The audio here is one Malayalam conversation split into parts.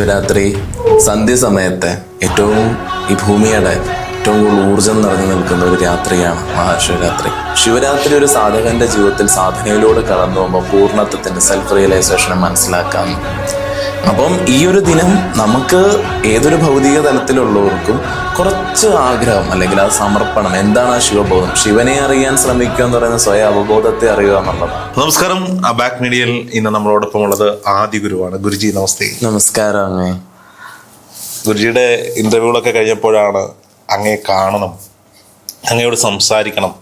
ശിവരാത്രി സന്ധ്യസമയത്തെ ഏറ്റവും ഈ ഭൂമിയുടെ ഏറ്റവും കൂടുതൽ ഊർജം നിറഞ്ഞു നിൽക്കുന്ന ഒരു രാത്രിയാണ് മഹാശിവരാത്രി. ശിവരാത്രി ഒരു സാധകന്റെ ജീവിതത്തിൽ സാധനയിലൂടെ കടന്നു പോകുമ്പോൾ പൂർണത്വത്തിന്റെ സെൽഫ് റിയലൈസേഷനെ മനസ്സിലാക്കാം. അപ്പം ഈ ഒരു ദിനം നമുക്ക് ഏതൊരു ഭൗതിക തലത്തിലുള്ളവർക്കും കുറച്ച് ആഗ്രഹം അല്ലെങ്കിൽ ആ സമർപ്പണം. എന്താണ് ആ ശിവബോധം? ശിവനെ അറിയാൻ ശ്രമിക്കുക എന്ന് പറയുന്ന സ്വയം അവബോധത്തെ അറിയുക എന്നുള്ളത് നമസ്കാരം. ബാക്ക് മീഡിയയിൽ ഇന്ന് നമ്മളോടൊപ്പം ഉള്ളത് ആദ്യ ഗുരുവാണ്. ഗുരുജി നമസ്തേ. നമസ്കാരം അങ്ങേ. ഗുരുജിയുടെ ഇന്റർവ്യൂകളൊക്കെ കഴിഞ്ഞപ്പോഴാണ് അങ്ങേ കാണണം അങ്ങയോട് സംസാരിക്കണം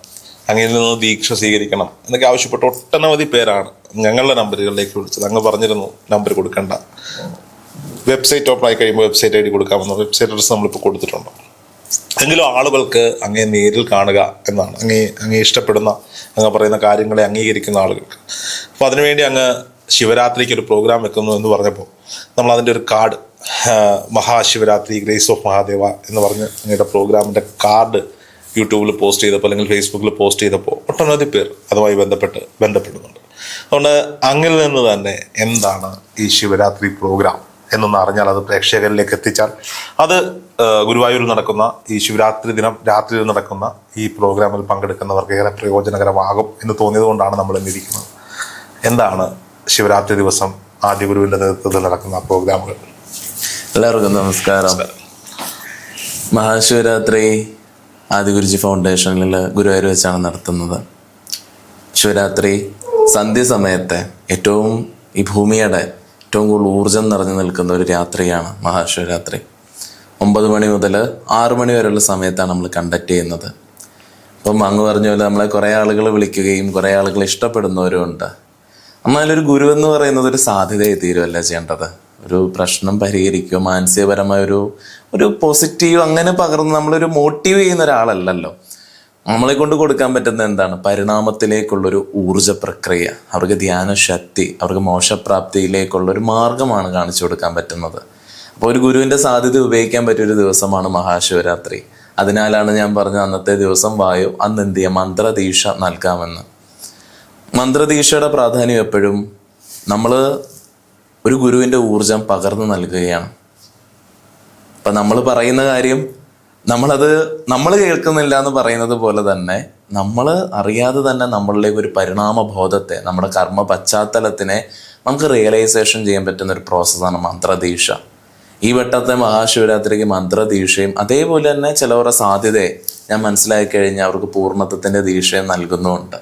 അങ്ങയിൽ നിന്ന് ദീക്ഷ സ്വീകരിക്കണം എന്നൊക്കെ ആവശ്യപ്പെട്ട ഒട്ടനവധി പേരാണ്. ഞങ്ങളുടെ നമ്പറുകളിലേക്ക് വിളിച്ചത്. അങ്ങ് പറഞ്ഞിരുന്നു നമ്പർ കൊടുക്കണ്ട. വെബ്സൈറ്റ് ഓപ്പൺ ആയി കഴിയുമ്പോൾ വെബ്സൈറ്റ് ഐ ഡി കൊടുക്കാമെന്ന്. വെബ്സൈറ്റ് അഡ്രസ്സ് നമ്മളിപ്പോൾ കൊടുത്തിട്ടുണ്ട്. എങ്കിലും ആളുകൾക്ക് അങ്ങേ നേരിൽ കാണുക എന്നാണ്. അങ്ങേ അങ്ങേ ഇഷ്ടപ്പെടുന്ന അങ്ങ് പറയുന്ന കാര്യങ്ങളെ അംഗീകരിക്കുന്ന ആളുകൾക്ക്. അപ്പോൾ അതിനുവേണ്ടി അങ്ങ് ശിവരാത്രിക്ക് ഒരു പ്രോഗ്രാം വെക്കുന്നു എന്ന് പറഞ്ഞപ്പോൾ നമ്മൾ അതിന്റെ ഒരു card Mahashivaratri grace of Mahadeva എന്ന് പറഞ്ഞ് അങ്ങയുടെ പ്രോഗ്രാമിന്റെ കാർഡ് യൂട്യൂബിൽ പോസ്റ്റ് ചെയ്തപ്പോൾ അല്ലെങ്കിൽ ഫേസ്ബുക്കിൽ പോസ്റ്റ് ചെയ്തപ്പോൾ ഒട്ടനവധി പേർ അതുമായി ബന്ധപ്പെട്ട് ബന്ധപ്പെടുന്നുണ്ട്. അതുകൊണ്ട് അങ്ങിൽ നിന്ന് തന്നെ എന്താണ് ഈ ശിവരാത്രി പ്രോഗ്രാം എന്നൊന്ന് അറിഞ്ഞാൽ അത് പ്രേക്ഷകരിലേക്ക് എത്തിച്ചാൽ അത് ഗുരുവായൂരിൽ നടക്കുന്ന ഈ ശിവരാത്രി ദിനം രാത്രിയിൽ നടക്കുന്ന ഈ പ്രോഗ്രാമിൽ പങ്കെടുക്കുന്നവർക്ക് ഏറെ പ്രയോജനകരമാകും എന്ന് തോന്നിയത് കൊണ്ടാണ് നമ്മൾ ഇന്നിരിക്കുന്നത് എന്താണ് ശിവരാത്രി ദിവസം ആദ്യ ഗുരുവിന്റെ നേതൃത്വത്തിൽ നടക്കുന്ന പ്രോഗ്രാമുകൾ? എല്ലാവർക്കും നമസ്കാരം. മഹാശിവരാത്രി ആദിഗുരുജി ഫൗണ്ടേഷനിൽ ഗുരുവായൂർ വെച്ചാണ് നടത്തുന്നത്. ശിവരാത്രി സന്ധ്യസമയത്തെ ഏറ്റവും ഈ ഭൂമിയുടെ ഏറ്റവും കൂടുതൽ ഊർജം നിറഞ്ഞു നിൽക്കുന്ന ഒരു രാത്രിയാണ് മഹാശിവരാത്രി. ഒമ്പത് മണി മുതൽ ആറു മണി വരെയുള്ള സമയത്താണ് നമ്മൾ കണ്ടക്ട് ചെയ്യുന്നത്. അപ്പം അങ്ങ് പറഞ്ഞ പോലെ നമ്മളെ കുറേ ആളുകൾ വിളിക്കുകയും കുറേ ആളുകൾ ഇഷ്ടപ്പെടുന്നവരും ഉണ്ട്. എന്നാലൊരു ഗുരു എന്ന് പറയുന്നത് ഒരു സാധ്യതയായി തീരുമല്ല ചെയ്യേണ്ടത്. ഒരു പ്രശ്നം പരിഹരിക്കുക മാനസികപരമായ ഒരു ഒരു പോസിറ്റീവ് അങ്ങനെ പകർന്ന് നമ്മളൊരു മോട്ടീവ് ചെയ്യുന്ന ഒരാളല്ലല്ലോ. നമ്മളെ കൊണ്ട് കൊടുക്കാൻ പറ്റുന്ന എന്താണ്? പരിണാമത്തിലേക്കുള്ളൊരു ഊർജ പ്രക്രിയ അവർക്ക് ധ്യാന ശക്തി അവർക്ക് മോശപ്രാപ്തിയിലേക്കുള്ളൊരു മാർഗമാണ് കാണിച്ചു കൊടുക്കാൻ പറ്റുന്നത്. അപ്പോൾ ഒരു ഗുരുവിന്റെ സാധ്യത ഉപയോഗിക്കാൻ പറ്റിയൊരു ദിവസമാണ് മഹാശിവരാത്രി. അതിനാലാണ് ഞാൻ പറഞ്ഞ അന്നത്തെ ദിവസം വായു അന്ന് എന്ത് ചെയ്യുക മന്ത്രദീക്ഷ നൽകാമെന്ന്. മന്ത്രദീക്ഷയുടെ പ്രാധാന്യം എപ്പോഴും നമ്മൾ ഒരു ഗുരുവിന്റെ ഊർജം പകർന്നു നൽകുകയാണ്. അപ്പം നമ്മൾ പറയുന്ന കാര്യം നമ്മളത് നമ്മൾ കേൾക്കുന്നില്ല എന്ന് പറയുന്നത് പോലെ തന്നെ നമ്മൾ അറിയാതെ തന്നെ നമ്മളിലേക്ക് ഒരു പരിണാമ ബോധത്തെ നമ്മുടെ കർമ്മ പശ്ചാത്തലത്തിനെ നമുക്ക് റിയലൈസേഷൻ ചെയ്യാൻ പറ്റുന്ന ഒരു പ്രോസസ്സാണ് മന്ത്രദീക്ഷ. ഈ വട്ടത്തെ മഹാശിവരാത്രിക്ക് മന്ത്രദീക്ഷയും അതേപോലെ തന്നെ ചിലവരുടെ സാധ്യതയെ ഞാൻ മനസ്സിലാക്കി കഴിഞ്ഞാൽ അവർക്ക് പൂർണത്വത്തിന്റെ ദീക്ഷയും നൽകുന്നുമുണ്ട്.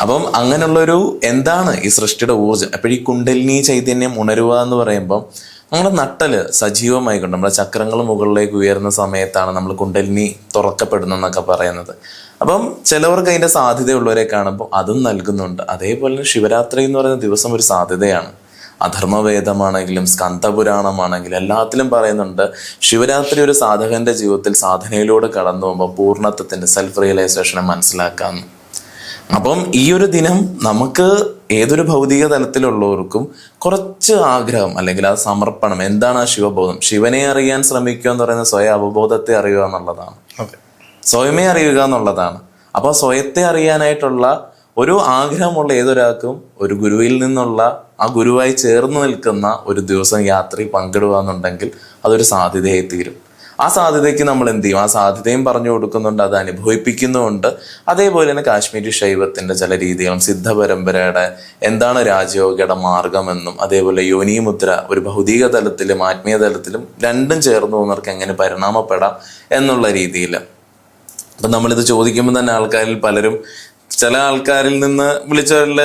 അപ്പം അങ്ങനെയുള്ളൊരു എന്താണ് ഈ സൃഷ്ടിയുടെ ഊർജം? അപ്പോഴീ കുണ്ടലിനി ചൈതന്യം ഉണരുക എന്ന് പറയുമ്പം നമ്മുടെ നട്ടൽ സജീവമായിക്കൊണ്ട് നമ്മുടെ ചക്രങ്ങൾ മുകളിലേക്ക് ഉയരുന്ന സമയത്താണ് നമ്മൾ കുണ്ടലിനി തുറക്കപ്പെടുന്നെന്നൊക്കെ പറയുന്നത്. അപ്പം ചിലവർക്ക് അതിന്റെ സാധ്യതയുള്ളവരെ കാണുമ്പോൾ അതും നൽകുന്നുണ്ട്. അതേപോലെ ശിവരാത്രി എന്ന് പറയുന്ന ദിവസം ഒരു സാധ്യതയാണ്. അധർമ്മവേദമാണെങ്കിലും സ്കന്ധപുരാണമാണെങ്കിലും എല്ലാത്തിലും പറയുന്നുണ്ട് ശിവരാത്രി ഒരു സാധകന്റെ ജീവിതത്തിൽ സാധനയിലൂടെ കടന്നു പോകുമ്പോൾ പൂർണത്വത്തിന്റെ സെൽഫ് റിയലൈസേഷനെ മനസ്സിലാക്കാമെന്ന് അപ്പം ഈ ഒരു ദിനം നമുക്ക് ഏതൊരു ഭൗതിക തലത്തിലുള്ളവർക്കും കുറച്ച് ആഗ്രഹം അല്ലെങ്കിൽ ആ സമർപ്പണം. എന്താണ് ആ ശിവബോധം? ശിവനെ അറിയാൻ ശ്രമിക്കുക എന്ന് പറയുന്ന സ്വയം അവബോധത്തെ അറിയുക എന്നുള്ളതാണ്. സ്വയമേ അറിയുക എന്നുള്ളതാണ്. അപ്പോൾ സ്വയത്തെ അറിയാനായിട്ടുള്ള ഒരു ആഗ്രഹമുള്ള ഏതൊരാൾക്കും ഒരു ഗുരുവിൽ നിന്നുള്ള ആ ഗുരുവായി ചേർന്ന് നിൽക്കുന്ന ഒരു ദിവസം യാത്രയിൽ പങ്കിടുക എന്നുണ്ടെങ്കിൽ അതൊരു സാധ്യതയായി തീരും. ആ സാധ്യതയ്ക്ക് നമ്മൾ എന്ത് ചെയ്യും? ആ സാധ്യതയും പറഞ്ഞു കൊടുക്കുന്നുണ്ട് അത് അനുഭവിപ്പിക്കുന്നുമുണ്ട്. അതേപോലെ തന്നെ കാശ്മീരി ശൈവത്തിന്റെ ചില രീതികളും സിദ്ധ പരമ്പരയുടെ എന്താണ് രാജയോഗയുടെ മാർഗമെന്നും അതേപോലെ യോനി മുദ്ര ഒരു ഭൗതിക തലത്തിലും ആത്മീയ തലത്തിലും രണ്ടും ചേർന്ന് പോകുന്നവർക്ക് എങ്ങനെ പരിണാമപ്പെടാം എന്നുള്ള രീതിയിൽ അപ്പൊ നമ്മളിത് ചോദിക്കുമ്പോൾ തന്നെ ആൾക്കാരിൽ പലരും ചില ആൾക്കാരിൽ നിന്ന് വിളിച്ചവരിൽ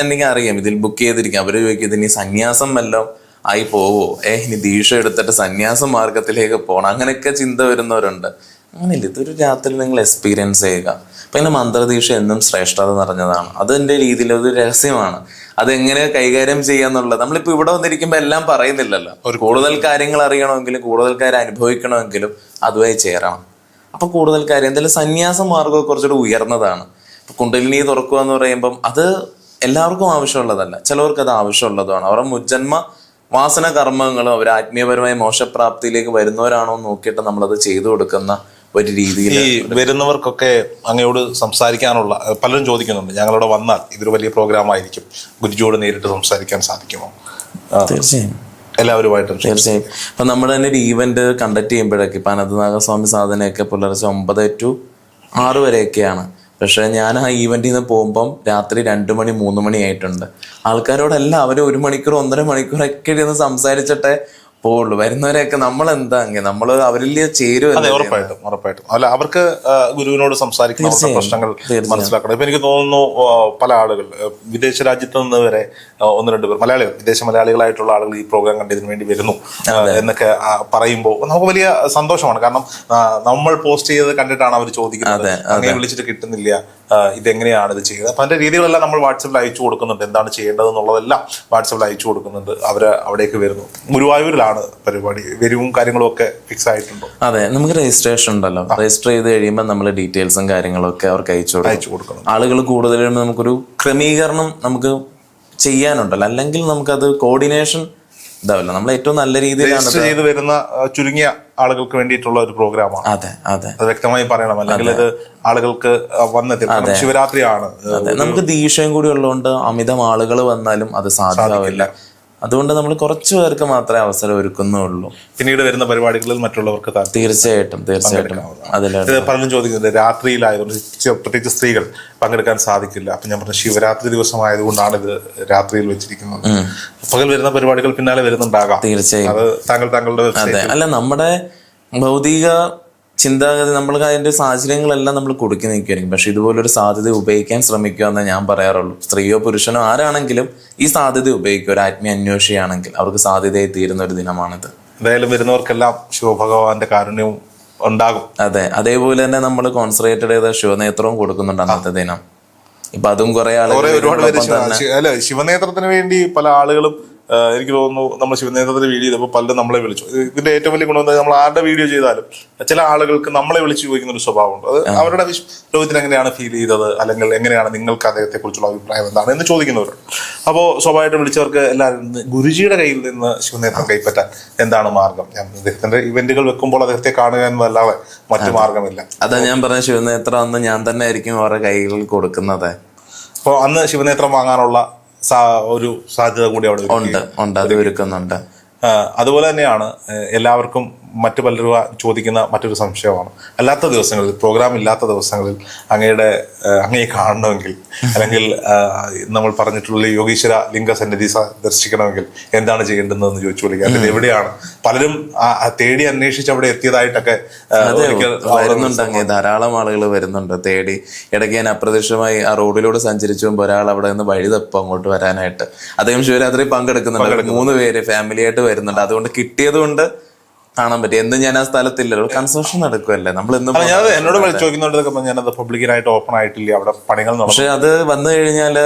എനിക്ക് അറിയാം ഇതിൽ ബുക്ക് ചെയ്തിരിക്കാം. അവർ ചോദിക്കും ഇതിന് സന്യാസം വല്ലതും ആയി പോവോ ഏ ഇനി ദീക്ഷ എടുത്തിട്ട് സന്യാസ മാർഗത്തിലേക്ക് പോകണം അങ്ങനെയൊക്കെ ചിന്ത വരുന്നവരുണ്ട്. അങ്ങനെയില്ല ഇതൊരു രാത്രി നിങ്ങൾ എക്സ്പീരിയൻസ് ചെയ്യുക. പിന്നെ മന്ത്രദീക്ഷ എന്നും ശ്രേഷ്ഠത നിറഞ്ഞതാണ്. അതിന്റെ രീതിയിൽ ഒരു രഹസ്യമാണ്. അതെങ്ങനെ കൈകാര്യം ചെയ്യാന്നുള്ളത് നമ്മളിപ്പോ ഇവിടെ വന്നിരിക്കുമ്പോൾ എല്ലാം പറയുന്നില്ലല്ലോ. ഒരു കൂടുതൽ കാര്യങ്ങൾ അറിയണമെങ്കിലും കൂടുതൽ കാര്യം അനുഭവിക്കണമെങ്കിലും അതുമായി ചേരണം. അപ്പൊ കൂടുതൽ കാര്യം എന്തായാലും സന്യാസ മാർഗം കുറച്ചുകൂടി ഉയർന്നതാണ്. ഇപ്പൊ കുണ്ടലിനി തുറക്കുക എന്ന് പറയുമ്പം അത് എല്ലാവർക്കും ആവശ്യമുള്ളതല്ല. ചിലവർക്ക് അത് ആവശ്യമുള്ളതാണ് അവരുടെ മുജ്ജന്മ വാസന കർമ്മങ്ങളും അവർ ആത്മീയപരമായ മോശപ്രാപ്തിയിലേക്ക് വരുന്നവരാണോ നോക്കിയിട്ട് നമ്മളത് ചെയ്തു കൊടുക്കുന്ന ഒരു രീതിയിൽ ഈ വരുന്നവർക്കൊക്കെ അങ്ങയോട് സംസാരിക്കാനുള്ള പലരും ചോദിക്കുന്നുണ്ട് ഞങ്ങളവിടെ വന്നാൽ ഇതൊരു വലിയ പ്രോഗ്രാം ആയിരിക്കും. ഗുരുജിയോട് നേരിട്ട് സംസാരിക്കാൻ സാധിക്കുമോ? തീർച്ചയായും. എല്ലാവരുമായിട്ടും തീർച്ചയായും. അപ്പൊ നമ്മൾ തന്നെ ഒരു ഈവന്റ് കണ്ടക്ട് ചെയ്യുമ്പോഴൊക്കെ ഇപ്പൊ അനന്തനാഗസ്വാമി സാധനയൊക്കെ പുലർച്ചെ ഒമ്പത് ടു ആറ് വരെയൊക്കെയാണ്. പക്ഷെ ഞാൻ ആ ഈവെന്റിൽ നിന്ന് പോകുമ്പം രാത്രി രണ്ട് മണി മൂന്ന് മണി ആയിട്ടുണ്ട്. ആൾക്കാരോടെല്ലാം അവർ ഒരു മണിക്കൂർ ഒന്നര മണിക്കൂർ ഒക്കെ ഇരുന്ന് സംസാരിച്ചിട്ടേ പോവുള്ളൂ. വരുന്നവരെയൊക്കെ നമ്മൾ എന്താ നമ്മൾ അവരിൽ അതെ ചേരുവല്ലേ ഉറപ്പായിട്ടും ഉറപ്പായിട്ടും. അല്ല അവർക്ക് ഗുരുവിനോട് സംസാരിക്കുന്ന പ്രശ്നങ്ങൾ മനസ്സിലാക്കണം. ഇപ്പൊ എനിക്ക് തോന്നുന്നു പല ആളുകൾ വിദേശ രാജ്യത്ത് നിന്ന് വരെ ഒന്ന് രണ്ട് പേർ മലയാളികൾ വിദേശ മലയാളികളായിട്ടുള്ള ആളുകൾ ഈ പ്രോഗ്രാം കണ്ടതിന് വേണ്ടി വരുന്നു എന്നൊക്കെ പറയുമ്പോൾ നമുക്ക് വലിയ സന്തോഷമാണ്. കാരണം നമ്മൾ പോസ്റ്റ് ചെയ്തത് കണ്ടിട്ടാണ് അവർ ചോദിക്കുന്നത്. അങ്ങനെ വിളിച്ചിട്ട് കിട്ടുന്നില്ല ഇതെങ്ങനെയാണ് ഇത് ചെയ്യുന്നത്? അപ്പൊ അതിന്റെ രീതികളെല്ലാം നമ്മൾ വാട്സപ്പിൽ അയച്ചു കൊടുക്കുന്നുണ്ട്. എന്താണ് ചെയ്യേണ്ടത് എന്നുള്ളതെല്ലാം വാട്സപ്പിൽ അയച്ചു കൊടുക്കുന്നുണ്ട്. അവർ അവിടേക്ക് വരുന്നു. ഗുരുവായൂരിലാണ് പരിപാടി? വരിവും കാര്യങ്ങളും ഒക്കെ ഫിക്സ് ആയിട്ടുണ്ടോ? അതെ നമുക്ക് രജിസ്ട്രേഷൻ ഉണ്ടല്ലോ. രജിസ്റ്റർ ചെയ്ത് കഴിയുമ്പോൾ നമ്മൾ ഡീറ്റെയിൽസും കാര്യങ്ങളൊക്കെ അവർക്ക് അയച്ചു അയച്ചു കൊടുക്കണം. ആളുകൾ കൂടുതലും നമുക്കൊരു ക്രമീകരണം നമുക്ക് ചെയ്യാനുണ്ടല്ലോ. അല്ലെങ്കിൽ നമുക്കത് കോർഡിനേഷൻ ഇതാവില്ല. നമ്മൾ ഏറ്റവും നല്ല രീതിയിലാണ് ചെയ്ത് വരുന്ന ചുരുങ്ങിയ ആളുകൾക്ക് വേണ്ടിയിട്ടുള്ള ഒരു പ്രോഗ്രാമാണ്. അതെ അതെ. അത് വ്യക്തമായി പറയണം. അല്ലെങ്കിൽ ഇത് ആളുകൾക്ക് വന്നത് വന്നെത്തി ശിവരാത്രിയാണ്. നമുക്ക് ദീക്ഷയും കൂടി ഉള്ളതുകൊണ്ട് അമിതം ആളുകൾ വന്നാലും അത് സാധ്യമാവില്ല. അതുകൊണ്ട് നമ്മൾ കുറച്ചു പേർക്ക് മാത്രമേ അവസരം ഒരുക്കുന്നുള്ളൂ. പിന്നീട് വരുന്ന പരിപാടികളിൽ മറ്റുള്ളവർക്ക് തീർച്ചയായിട്ടും തീർച്ചയായിട്ടും. ഇത് പലരും ചോദിക്കുന്നത് രാത്രിയിലായതുകൊണ്ട് പ്രത്യേകിച്ച് സ്ത്രീകൾ പങ്കെടുക്കാൻ സാധിക്കില്ല. അപ്പൊ ഞാൻ പറഞ്ഞു ശിവരാത്രി ദിവസമായതുകൊണ്ടാണ് ഇത് രാത്രിയിൽ വെച്ചിരിക്കുന്നത്. പകൽ വരുന്ന പരിപാടികൾ പിന്നാലെ വരുന്നുണ്ടാകാം. തീർച്ചയായും. അത് താങ്കൾ താങ്കളുടെ അതെ. അല്ല നമ്മുടെ ഭൗതിക ചിന്താഗതി നമ്മൾ അതിന്റെ സാഹചര്യങ്ങളെല്ലാം നമ്മൾ കൊടുക്കി നിൽക്കുമായിരിക്കും പക്ഷെ ഇതുപോലൊരു സാധ്യത ഉപയോഗിക്കാൻ ശ്രമിക്കുക എന്നേ ഞാൻ പറയാറുള്ളൂ. സ്ത്രീയോ പുരുഷനോ ആരാണെങ്കിലും ഈ സാധ്യത ഉപയോഗിക്കുക. ഒരു ആത്മീയ അന്വേഷിയാണെങ്കിൽ അവർക്ക് സാധ്യതയായി തീരുന്ന ഒരു ദിനമാണിത്. എന്തായാലും വരുന്നവർക്കെല്ലാം ശിവഭഗവാന്റെ കാരുണ്യവും ഉണ്ടാകും. അതെ. അതേപോലെ തന്നെ നമ്മൾ കോൺസെൻട്രേറ്റഡ് ചെയ്ത ശിവനേത്രവും കൊടുക്കുന്നുണ്ട് അന്നത്തെ ദിനം. ഇപ്പൊ അതും കുറെ ആളുകൾ ഒരുപാട് പേര് ശിവനേത്രത്തിന് വേണ്ടി പല ആളുകളും എനിക്ക് തോന്നുന്നു നമ്മൾ ശിവനേത്രത്തിന് വീഡിയോ ചെയ്തപ്പോൾ പലരും നമ്മളെ വിളിച്ചു. ഇതിന്റെ ഏറ്റവും വലിയ ഗുണം എന്താ നമ്മൾ ആരുടെ വീഡിയോ ചെയ്താലും ചില ആളുകൾക്ക് നമ്മളെ വിളിച്ചു ചോദിക്കുന്ന ഒരു സ്വഭാവമുണ്ട്. അത് അവരുടെ ലോകത്തിന് എങ്ങനെയാണ് ഫീൽ ചെയ്തത്? അല്ലെങ്കിൽ എങ്ങനെയാണ് നിങ്ങൾക്ക് അദ്ദേഹത്തെ കുറിച്ചുള്ള അഭിപ്രായം എന്താണ്? എന്ന് ചോദിക്കുന്നവരുണ്ട് അപ്പോൾ സ്വഭാവമായിട്ട് വിളിച്ചവർക്ക് എല്ലാവരും ഗുരുജിയുടെ കയ്യിൽ നിന്ന് ശിവനേത്രം കൈപ്പറ്റാൻ എന്താണ് മാർഗം? ഞാൻ അദ്ദേഹത്തിന്റെ ഇവന്റുകൾ വെക്കുമ്പോൾ അദ്ദേഹത്തെ കാണുക എന്നതല്ലാതെ മറ്റു മാർഗമില്ല. അതാ ഞാൻ പറഞ്ഞ ശിവനേത്രം അന്ന് ഞാൻ തന്നെ ആയിരിക്കും അവരുടെ കൈകളിൽ കൊടുക്കുന്നത്. അപ്പോൾ അന്ന് ശിവനേത്രം വാങ്ങാനുള്ള ഒരു സാധ്യത കൂടി അവിടെ ഉണ്ട് ഉണ്ട് അത് ഒരുക്കുന്നുണ്ട്. അതുപോലെ തന്നെയാണ് എല്ലാവർക്കും മറ്റു പലരും ചോദിക്കുന്ന മറ്റൊരു സംശയമാണ്. അല്ലാത്ത ദിവസങ്ങളിൽ പ്രോഗ്രാം ഇല്ലാത്ത ദിവസങ്ങളിൽ അങ്ങയുടെ അങ്ങയെ കാണണമെങ്കിൽ അല്ലെങ്കിൽ നമ്മൾ പറഞ്ഞിട്ടുള്ള യോഗീശ്വര ലിംഗ സന്നിധി ദർശിക്കണമെങ്കിൽ എന്താണ് ചെയ്യേണ്ടതെന്ന് ചോദിച്ചു വിളിക്കുക. അല്ലെങ്കിൽ എവിടെയാണ്? പലരും തേടി അന്വേഷിച്ച് അവിടെ എത്തിയതായിട്ടൊക്കെ വരുന്നുണ്ട് അങ്ങ്. ധാരാളം ആളുകൾ വരുന്നുണ്ട് തേടി. ഇടയ്ക്ക് ഞാൻ അപ്രത്യക്ഷമായി ആ റോഡിലൂടെ സഞ്ചരിച്ചു പോകുമ്പോൾ ഒരാൾ അവിടെ നിന്ന് വഴി തപ്പം അങ്ങോട്ട് വരാനായിട്ട് അദ്ദേഹം ശിവരാത്രി പങ്കെടുക്കുന്നുണ്ട്. മൂന്ന് പേര് ഫാമിലിയായിട്ട് വരുന്നുണ്ട്. അതുകൊണ്ട് കിട്ടിയത് കൊണ്ട് കാണാൻ പറ്റി. എന്നും ഞാൻ ആ സ്ഥലത്തില്ലല്ലോ കൺസ്ട്രക്ഷൻ നടക്കുമല്ലേ നമ്മൾ എന്നും ഞാനത് എന്നോട് ചോദിക്കുന്നുണ്ട് ഞാനത് പബ്ലിക്കിനായിട്ട് ഓപ്പൺ ആയിട്ടില്ല. അവിടെ പണികൾ പക്ഷെ അത് വന്നു കഴിഞ്ഞാൽ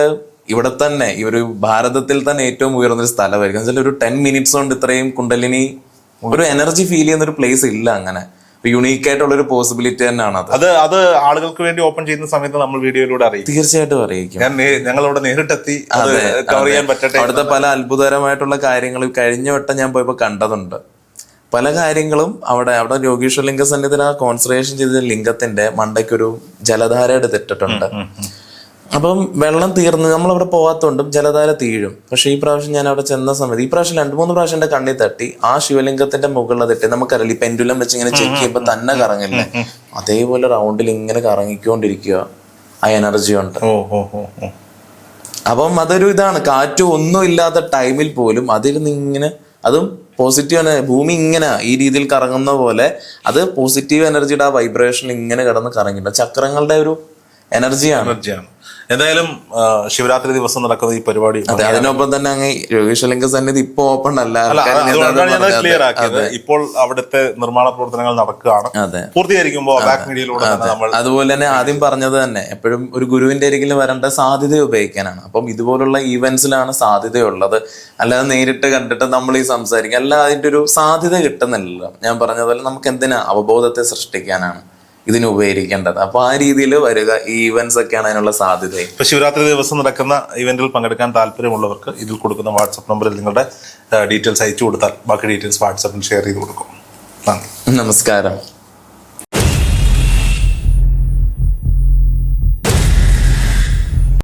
ഇവിടെ തന്നെ ഈ ഒരു ഭാരതത്തിൽ തന്നെ ഏറ്റവും ഉയർന്ന ഒരു സ്ഥലമായിരിക്കും. വെച്ചാൽ ഒരു ടെൻ മിനിറ്റ്സ് കൊണ്ട് ഇത്രയും കുണ്ടലിനി ഒരു എനർജി ഫീൽ ചെയ്യുന്ന ഒരു പ്ലേസ് ഇല്ല അങ്ങനെ. യുണീക്ക് ആയിട്ടുള്ള ഒരു പോസിബിലിറ്റി തന്നെയാണ് അത്. അത് ആളുകൾക്ക് വേണ്ടി ഓപ്പൺ ചെയ്യുന്ന സമയത്ത് നമ്മൾ വീഡിയോയിലൂടെ അറിയിക്കും. തീർച്ചയായിട്ടും അറിയിക്കും. ഞാൻ ഞങ്ങളവിടെ നേരിട്ടെത്തി കവർ ചെയ്യാൻ പറ്റട്ടെ അവിടുത്തെ പല അത്ഭുതകരമായിട്ടുള്ള കാര്യങ്ങൾ കഴിഞ്ഞ വട്ടം ഞാൻ പോയപ്പോ കണ്ടതുണ്ട്. പല കാര്യങ്ങളും അവിടെ അവിടെ യോഗീശ്വര ലിംഗ സന്നിധിയിൽ ആ കോൺസെൻട്രേഷൻ ചെയ്ത ലിംഗത്തിന്റെ മണ്ടയ്ക്കൊരു ജലധാര എടുത്തിട്ടുണ്ട് അപ്പം വെള്ളം തീർന്ന് നമ്മളവിടെ പോകാത്തോണ്ടും ജലധാര തീഴും പക്ഷെ ഈ പ്രാവശ്യം ഞാൻ അവിടെ ചെന്ന സമയത്ത് ഈ പ്രാവശ്യം രണ്ടു മൂന്ന് പ്രാവശ്യം എന്റെ കണ്ണി തട്ടി ആ ശിവലിംഗത്തിന്റെ മുകളിൽ തട്ടി. നമുക്കറിയില്ല ഈ പെൻഡുലം വെച്ച് ഇങ്ങനെ ചെക്ക് ചെയ്യുമ്പോൾ തന്നെ കറങ്ങില്ലേ? അതേപോലെ റൗണ്ടിൽ ഇങ്ങനെ കറങ്ങിക്കൊണ്ടിരിക്കുക. ആ എനർജി ഉണ്ട്. അപ്പം അതൊരു ഇതാണ്. കാറ്റ് ഒന്നും ഇല്ലാത്ത ടൈമിൽ പോലും അതിരുന്ന് ഇങ്ങനെ അതും പോസിറ്റീവ് എനർജി ഭൂമി ഇങ്ങനെ ഈ രീതിയിൽ കറങ്ങുന്ന പോലെ അത് പോസിറ്റീവ് എനർജിയുടെ ആ വൈബ്രേഷൻ ഇങ്ങനെ കിടന്ന് കറങ്ങിയിട്ട് ചക്രങ്ങളുടെ ഒരു എനർജിയാണ് എനർജിയാണ് എന്തായാലും ശിവരാത്രി ദിവസം നടക്കുന്ന ഈ പരിപാടി അതെ അതിനൊപ്പം തന്നെ അങ്ങ് യോഗീശ്വരലിംഗ സന്നിധി ഇപ്പൊ ഓപ്പൺ അല്ല. ക്ലിയർ. ആക്കിയത്. ഇപ്പോൾ അവിടുത്തെ നിർമ്മാണ പ്രവർത്തനങ്ങൾ നടക്കുകയാണ്. അതെ. പൂർത്തീകരിക്കുമ്പോൾ മീഡിയയിലൂടെ നമ്മൾ അതുപോലെ തന്നെ ആദ്യം പറഞ്ഞത് തന്നെ എപ്പോഴും ഒരു ഗുരുവിന്റെ അരികിൽ വരേണ്ട സാധ്യത ഉപയോഗിക്കാനാണ്. അപ്പം ഇതുപോലുള്ള ഈവെന്റ്സിലാണ് സാധ്യതയുള്ളത്. അല്ലാതെ നേരിട്ട് കണ്ടിട്ട് നമ്മൾ ഈ സംസാരിക്കുക അല്ല അതിന്റെ ഒരു സാധ്യത കിട്ടുന്നില്ലല്ലോ. ഞാൻ പറഞ്ഞതുപോലെ നമുക്ക് എന്തിനാ അവബോധത്തെ സൃഷ്ടിക്കാനാണ്? ഇതിന് ഉപകരിക്കേണ്ടത്. അപ്പൊ ആ രീതിയിൽ വരിക ഈ ഇവന്റ്സ് ഒക്കെയാണ് അതിനുള്ള സാധ്യത ഇപ്പൊ ശിവരാത്രി ദിവസം നടക്കുന്ന ഇവന്റിൽ പങ്കെടുക്കാൻ താല്പര്യമുള്ളവർക്ക് ഇതിൽ കൊടുക്കുന്ന വാട്സപ്പ് നമ്പറിൽ നിങ്ങളുടെ ഡീറ്റെയിൽസ് അയച്ചു കൊടുത്താൽ ബാക്കി ഡീറ്റെയിൽസ് വാട്സപ്പിൽ ഷെയർ ചെയ്ത് കൊടുക്കും. നന്ദി. നമസ്കാരം.